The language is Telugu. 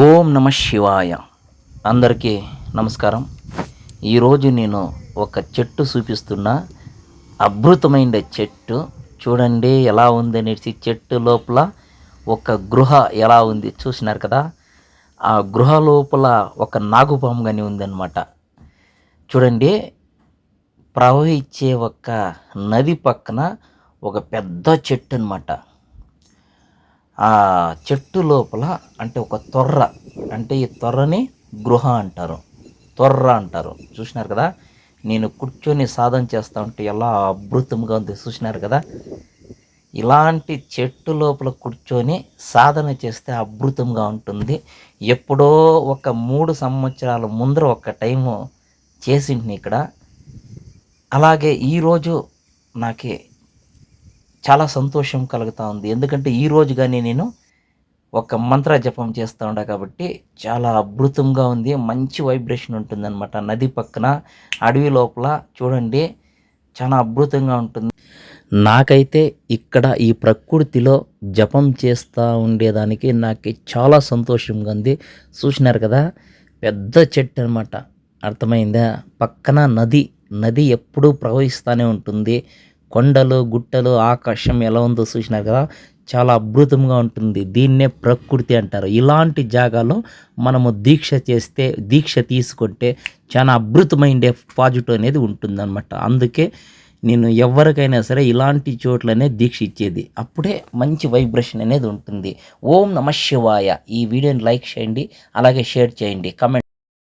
ఓం నమ శివాయ. అందరికీ నమస్కారం. ఈరోజు నేను ఒక చెట్టు చూపిస్తున్నా అద్భుతమైన చెట్టు. చూడండి ఎలా ఉంది అనేసి చెట్టు లోపల ఒక గృహ ఎలా ఉంది చూసినారు కదా? ఆ గృహ లోపల ఒక నాగుపాము కానీ ఉందన్నమాట. చూడండి ప్రవహించే ఒక నది పక్కన ఒక పెద్ద చెట్టు అనమాట ఆ చెట్టు లోపల అంటే ఒక తొర్ర అంటే ఈ తొర్రని గృహ అంటారు. తొర్ర అంటారు. చూసినారు కదా? నేను కూర్చొని సాధన చేస్తా ఉంటే ఎలా అభృతంగా ఉంది చూసినారు కదా? ఇలాంటి చెట్టు లోపల కూర్చొని సాధన చేస్తే అభృతంగా ఉంటుంది. ఎప్పుడో ఒక మూడు సంవత్సరాల ముందర ఒక టైము చేసింటిని ఇక్కడ. అలాగే ఈరోజు నాకే చాలా సంతోషం కలుగుతూ ఉంది. ఎందుకంటే ఈ రోజు కానీ నేను ఒక మంత్ర జపం చేస్తూ ఉండా కాబట్టి చాలా అద్భుతంగా ఉంది. మంచి వైబ్రేషన్ ఉంటుందన్నమాట. నది పక్కన అడవి లోపల చూడండి చాలా అద్భుతంగా ఉంటుంది. నాకైతే ఇక్కడ ఈ ప్రకృతిలో జపం చేస్తూ ఉండేదానికి నాకు చాలా సంతోషంగా ఉంది. చూసినారు కదా పెద్ద చెట్టు అనమాట అర్థమైందా? పక్కన నది నది ఎప్పుడూ ప్రవహిస్తూనే ఉంటుంది. కొండలు గుట్టలు ఆకాశం ఎలా ఉందో చూసినారు కదా? చాలా అద్భుతంగా ఉంటుంది. దీన్నే ప్రకృతి అంటారు. ఇలాంటి జాగాలో మనము దీక్ష చేస్తే దీక్ష తీసుకుంటే చాలా అద్భుతమైన పాజిటివ్ అనేది ఉంటుందన్నమాట. అందుకే నేను ఎవరికైనా సరే ఇలాంటి చోట్లనే దీక్ష ఇచ్చేది. అప్పుడే మంచి వైబ్రేషన్ అనేది ఉంటుంది. ఓం నమ శివాయ. ఈ వీడియోని లైక్ చేయండి అలాగే షేర్ చేయండి. కమెంట్